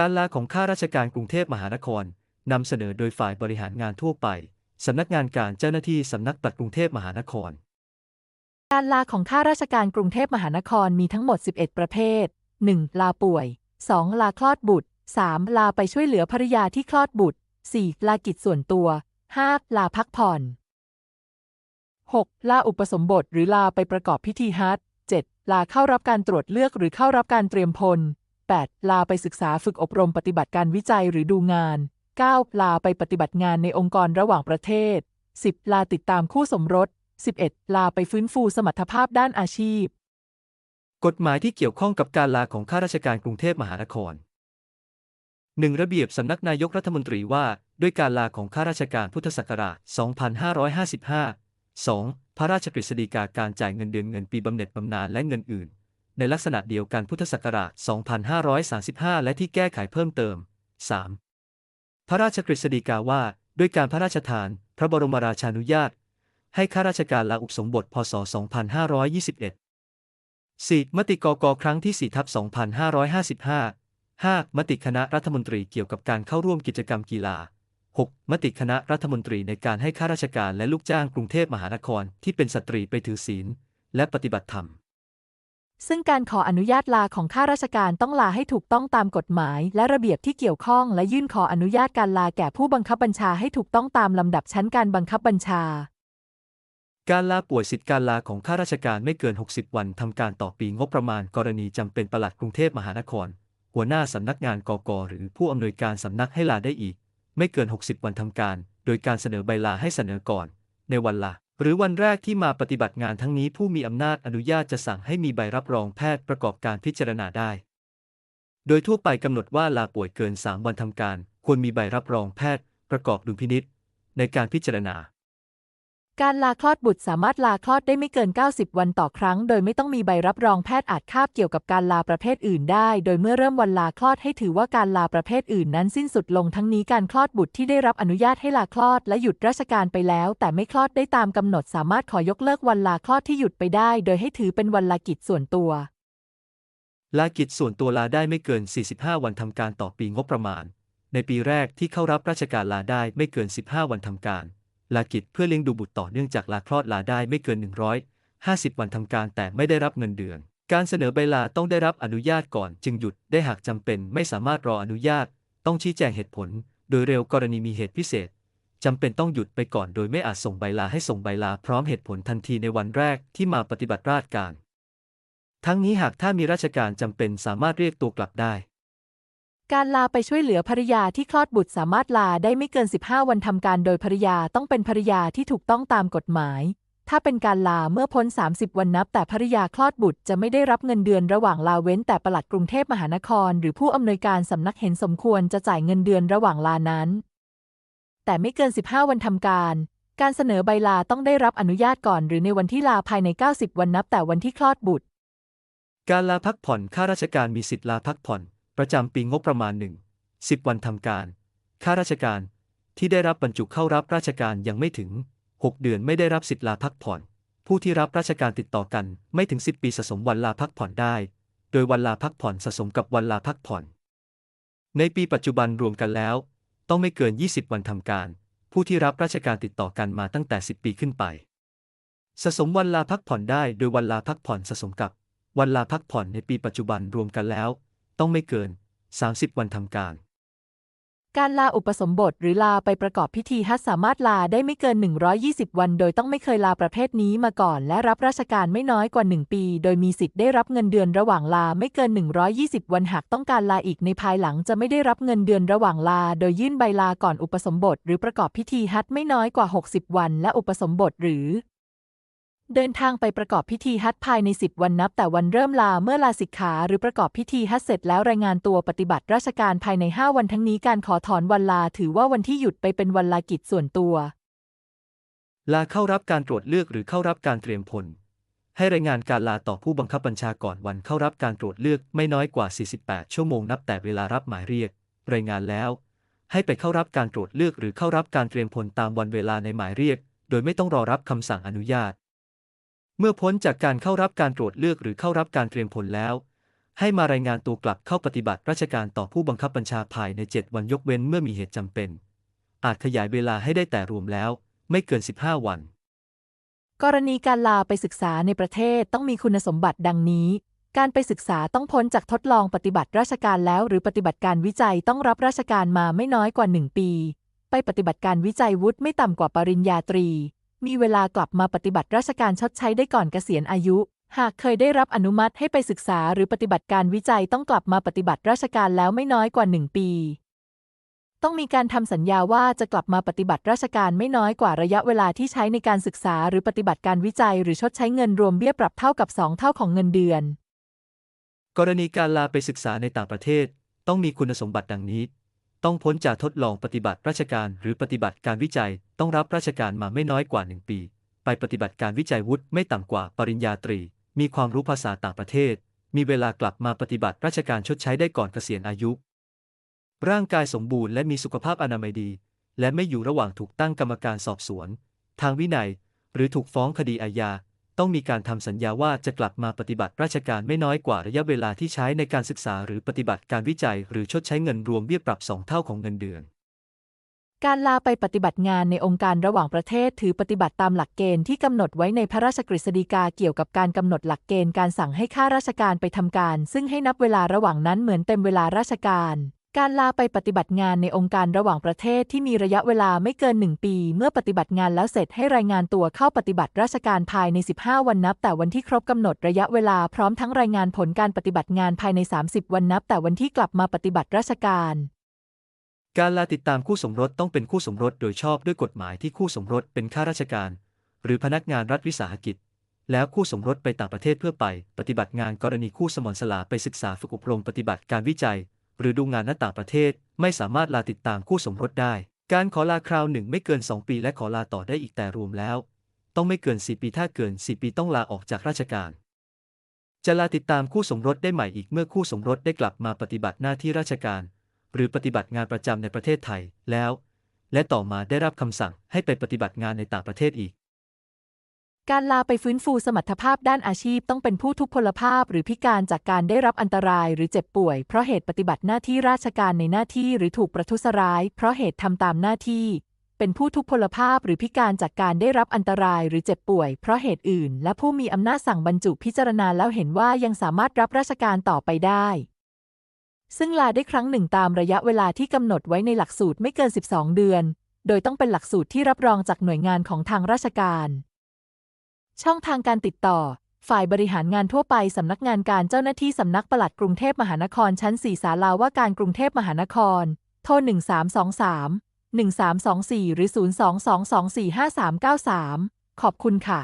การลาของข้าราชการกรุงเทพมหานครนำเสนอโดยฝ่ายบริหารงานทั่วไป สำนักงานการเจ้าหน้าที่สำนักปลัดกรุงเทพมหานคร การลาของข้าราชการกรุงเทพมหานครมีทั้งหมด 11 ประเภท 1. ลาป่วย 2. ลาคลอดบุตร 3. ลาไปช่วยเหลือภรรยาที่คลอดบุตร 4. ลากิจส่วนตัว 5. ลาพักผ่อน 6. ลาอุปสมบทหรือลาไปประกอบพิธีฮัจญ์ 7. ลาเข้ารับการตรวจเลือกหรือเข้ารับการเตรียมพล 8. ลาไปศึกษาฝึกอบรมปฏิบัติการวิจัยหรือดูงาน 9. ลาไปปฏิบัติงานในองค์กรระหว่างประเทศ 10. ลาติดตามคู่สมรส 11. ลาไปฟื้นฟูสมรรถภาพด้านอาชีพ กฎหมายที่เกี่ยวข้องกับการลาของข้าราชการกรุงเทพมหานคร 1. ระเบียบสำนักนายกรัฐมนตรีว่า ด้วยการลาของข้าราชการพุทธศักราช 2555 2. พระราชกฤษฎีกาการจ่ายเงินเดือนเงินปีบำเหน็จบำนาญและเงินอื่น ในลักษณะเดียวกันพุทธศักราช 2535 และที่แก้ไขเพิ่มเติม 3. พระราชกฤษฎีกาว่า ด้วยการพระราชทาน พระบรมราชานุญาต ให้ข้าราชการลาอุปสมบท พศ 2521 4. มติกกครั้งที่ 4 ทับ 2555 5. มติคณะรัฐมนตรีเกี่ยวกับการเข้าร่วมกิจกรรมกีฬา 6. มติคณะรัฐมนตรีในการให้ข้าราชการและลูกจ้างกรุงเทพมหานครที่เป็นสตรีไปถือศีล และปฏิบัติธรรม ซึ่งการขออนุญาตลาของข้าราชการต้องลาให้ถูกต้องตามกฎหมาย และระเบียบที่เกี่ยวข้อง และยื่นขออนุญาตการลาแก่ผู้บังคับบัญชาให้ถูกต้องตามลำดับชั้นการบังคับบัญชา การลาป่วยสิทธิการลาของข้าราชการไม่เกิน 60 วันทำการต่อปีงบประมาณกรณีจำเป็นปลัดกรุงเทพมหานคร หัวหน้าสำนักงานกกหรือผู้อำนวยการสำนักให้ลาได้อีก ไม่เกิน 60 วันทำการ โดยการเสนอใบลาให้เสนอก่อน ในวันลา หรือวันแรกที่มาปฏิบัติงานทั้งนี้ผู้มีอำนาจอนุญาตจะสั่งให้มีใบรับรองแพทย์ประกอบการพิจารณาได้ โดยทั่วไปกำหนดว่าลาป่วยเกิน 3 วันทำการ ควรมีใบรับรองแพทย์ประกอบดุลพินิษในการพิจารณา การลาคลอดบุตรสามารถลาคลอดได้ไม่เกิน 90 วันต่อครั้ง โดยไม่ต้องมีใบรับรองแพทย์อาจคาบเกี่ยวกับการลาประเภทอื่นได้ โดยเมื่อเริ่มวันลาคลอดให้ถือว่าการลาประเภทอื่นนั้นสิ้นสุดลงทั้งนี้การคลอดบุตรที่ได้รับอนุญาตให้ลาคลอดและหยุดราชการไปแล้ว แต่ไม่คลอดได้ตามกำหนดสามารถขอยกเลิกวันลาคลอดที่หยุดไปได้ โดยให้ถือเป็นวันลากิจส่วนตัว ลากิจส่วนตัวลาได้ไม่เกิน 45 วันทำการต่อปีงบประมาณ ในปีแรกที่เข้ารับราชการลาได้ไม่เกิน 15 วันทำการ ลากิจเพื่อเลี้ยงดูบุตรต่อเนื่องจากลาคลอดลาได้ไม่เกิน 150 วันทำการแต่ไม่ได้รับเงินเดือน การเสนอใบลาต้องได้รับอนุญาตก่อน จึงหยุดได้หากจำเป็นไม่สามารถรออนุญาต ต้องชี้แจงเหตุผล โดยเร็วกรณีมีเหตุพิเศษจำเป็นต้องหยุดไปก่อนโดยไม่อาจส่งใบลาให้ส่งใบลาพร้อมเหตุผลทันทีในวันแรกที่มาปฏิบัติราชการ ทั้งนี้หากถ้ามีราชการจำเป็นสามารถเรียกตัวกลับได้ การลาไปช่วยเหลือภรรยาที่คลอดบุตรสามารถลาได้ไม่เกิน 15 วันทำการโดยภรรยาต้องเป็นภรรยาที่ถูกต้องตามกฎหมาย ถ้าเป็นการลาเมื่อพ้น 30 วันนับ แต่ภรรยาคลอดบุตรจะไม่ได้รับเงินเดือนระหว่างลาเว้นแต่ปลัดกรุงเทพมหานคร หรือผู้อำนวยการสำนักเห็นสมควรจะจ่ายเงินเดือนระหว่างลานั้น แต่ไม่เกิน 15 วันทำการ การเสนอใบลาต้องได้รับอนุญาตก่อน หรือในวันที่ลาภายใน 90 วันนับ แต่วันที่คลอดบุตร การลาพักผ่อนข้าราชการมีสิทธิลาพักผ่อน ประจำปีงบประมาณหนึ่งสิบวันทำการ ข้าราชการที่ได้รับบรรจุเข้ารับราชการยังไม่ถึง 6 เดือนไม่ได้รับสิทธิลาพักผ่อน ผู้ที่รับราชการติดต่อกันไม่ถึง 10 ปีสะสมวันลาพักผ่อนได้ โดยวันลาพักผ่อนสะสมกับวันลาพักผ่อน ในปีปัจจุบันรวมกันแล้ว ต้องไม่เกิน 20 วันทำการ ผู้ที่รับราชการติดต่อกันมาตั้งแต่ 10 ปีขึ้นไป สะสมวันลาพักผ่อนได้ โดยวันลาพักผ่อนสะสมกับ วันลาพักผ่อนในปีปัจจุบันรวมกันแล้ว ต้องไม่เกิน 30 วันทำการ การลาอุปสมบทหรือลาไปประกอบพิธีฮัจสามารถลาได้ไม่เกิน 120 วัน โดยต้องไม่เคยลาประเภทนี้มาก่อน และรับราชการไม่น้อยกว่า 1 ปี โดยมีสิทธิ์ได้รับเงินเดือนระหว่างลาไม่เกิน 120 วันหากต้องการลาอีกในภายหลังจะไม่ได้รับเงินเดือนระหว่างลา โดยยื่นใบลาก่อนอุปสมบท หรือประกอบพิธีฮัจไม่น้อยกว่า 60 วัน และอุปสมบทหรือ เดินทางไปประกอบพิธีฮัจญ์ภายใน 10 วันนับ แต่วันเริ่มลาเมื่อลาสิกขาหรือประกอบพิธีฮัจญ์เสร็จแล้วรายงานตัวปฏิบัติราชการภายใน 5 วันทั้งนี้การขอถอนวันลาถือว่าวันที่หยุดไปเป็นวันลากิจส่วนตัว ลาเข้ารับการตรวจเลือกหรือเข้ารับการเตรียมพล ให้รายงานการลาต่อผู้บังคับบัญชาก่อนวันเข้ารับการตรวจเลือกไม่น้อยกว่า 48 ชั่วโมงนับแต่เวลารับหมายเรียก รายงานแล้ว ให้ไปเข้ารับการตรวจเลือกหรือเข้ารับการเตรียมพลตามวันเวลาในหมายเรียก โดยไม่ต้องรอรับคำสั่งอนุญาต เมื่อพ้นจากการเข้ารับการตรวจเลือกหรือเข้ารับการเตรียมพลแล้ว ให้มารายงานตัวกลับเข้าปฏิบัติราชการต่อผู้บังคับบัญชาภายใน 7 วันยกเว้นเมื่อมีเหตุจำเป็น อาจขยายเวลาให้ได้แต่รวมแล้ว ไม่เกิน 15 วัน กรณีการลาไปศึกษาในประเทศต้องมีคุณสมบัติดังนี้ การไปศึกษาต้องพ้นจากทดลองปฏิบัติราชการแล้ว หรือปฏิบัติการวิจัยต้องรับราชการมาไม่น้อยกว่า 1 ปี ไปปฏิบัติการวิจัยวุฒิไม่ต่ำกว่าปริญญาตรี มีเวลากลับมาปฏิบัติราชการชดใช้ได้ก่อนเกษียณอายุ หากเคยได้รับอนุมัติให้ไปศึกษาหรือปฏิบัติการวิจัยต้องกลับมาปฏิบัติราชการแล้วไม่น้อยกว่า 1 ปี ต้องมีการทำสัญญาว่าจะกลับมาปฏิบัติราชการไม่น้อยกว่าระยะเวลาที่ใช้ในการศึกษาหรือปฏิบัติการวิจัย หรือชดใช้เงินรวมเบี้ยปรับเท่ากับ 2 เท่าของเงินเดือน กรณีการลาไปศึกษาในต่างประเทศ ต้องมีคุณสมบัติดังนี้ ต้องพ้นจากทดลองปฏิบัติราชการหรือปฏิบัติการวิจัย ต้องรับราชการมาไม่น้อยกว่า 1 ปี ไปปฏิบัติการวิจัยวุฒิไม่ต่ำกว่าปริญญาตรี มีความรู้ภาษาต่างประเทศ มีเวลากลับมาปฏิบัติราชการชดใช้ได้ก่อนเกษียณอายุ ร่างกายสมบูรณ์และมีสุขภาพอนามัยดี และไม่อยู่ระหว่างถูกตั้งกรรมการสอบสวน ทางวินัย หรือถูกฟ้องคดีอาญา ต้องมีการทำสัญญาว่าจะกลับมาปฏิบัติราชการไม่น้อยกว่าระยะเวลาที่ใช้ในการศึกษาหรือปฏิบัติการวิจัย หรือชดใช้เงินรวมเบี้ยปรับสองเท่าของเงินเดือน การลาไปปฏิบัติงานในองค์การระหว่างประเทศถือปฏิบัติตามหลักเกณฑ์ที่กำหนดไว้ในพระราชกฤษฎีกาเกี่ยวกับการกำหนดหลักเกณฑ์การสั่งให้ข้าราชการไปทำการ ซึ่งให้นับเวลาระหว่างนั้นเหมือนเต็มเวลาราชการ การลาไปปฏิบัติงานในองค์การระหว่างประเทศที่มีระยะเวลาไม่เกิน 1 ปี เมื่อปฏิบัติงานแล้วเสร็จให้รายงานตัวเข้าปฏิบัติราชการภายใน 15 วันนับ แต่วันที่ครบกำหนดระยะเวลาพร้อมทั้งรายงานผลการปฏิบัติงานภายใน 30 วันนับ แต่วันที่กลับมาปฏิบัติราชการ การลาติดตามคู่สมรสต้องเป็นคู่สมรสโดยชอบด้วยกฎหมายที่คู่สมรสเป็นข้าราชการ หรือพนักงานรัฐวิสาหกิจ แล้วคู่สมรสไปต่างประเทศเพื่อไป ปฏิบัติงานกรณีคู่สมรสลาไปศึกษาฝึกอบรมปฏิบัติการวิจัย หรือดูงานณต่างประเทศ ไม่สามารถลาติดตามคู่สมรสได้ การขอลาคราวหนึ่งไม่เกิน 2 ปีและขอลาต่อได้อีกแต่รวมแล้ว ต้องไม่เกิน 4 ปีถ้าเกิน 4 ปีต้องลาออกจากราชการ จะลาติดตามคู่สมรสได้ใหม่อีกเมื่อคู่สมรสได้กลับมาปฏิบัติหน้าที่ราชการ หรือปฏิบัติงานประจำในประเทศไทยแล้ว และต่อมาได้รับคำสั่งให้ไปปฏิบัติงานในต่างประเทศอีก การลาไปฟื้นฟูสมรรถภาพด้านอาชีพต้องเป็นผู้ทุพพลภาพหรือพิการจากการได้รับอันตรายหรือเจ็บป่วย เพราะเหตุปฏิบัติหน้าที่ราชการในหน้าที่หรือถูกประทุษร้าย เพราะเหตุทำตามหน้าที่ เป็นผู้ทุพพลภาพหรือพิการจากการได้รับอันตรายหรือเจ็บป่วย เพราะเหตุอื่น และผู้มีอำนาจสั่งบรรจุพิจารณาแล้วเห็นว่ายังสามารถรับราชการต่อไปได้ ซึ่งลาได้ครั้งหนึ่งตามระยะเวลาที่กำหนดไว้ในหลักสูตรไม่เกิน 12 เดือน โดยต้องเป็นหลักสูตรที่รับรองจากหน่วยงานของทางราชการ ช่องทางการติดต่อ ฝ่ายบริหารงานทั่วไปสำนักงานการเจ้าหน้าที่สำนักปลัดกรุงเทพมหานครชั้น 4 ศาลาว่าการกรุงเทพมหานคร โทร 1323 1324 หรือ 022245393 ขอบคุณค่ะ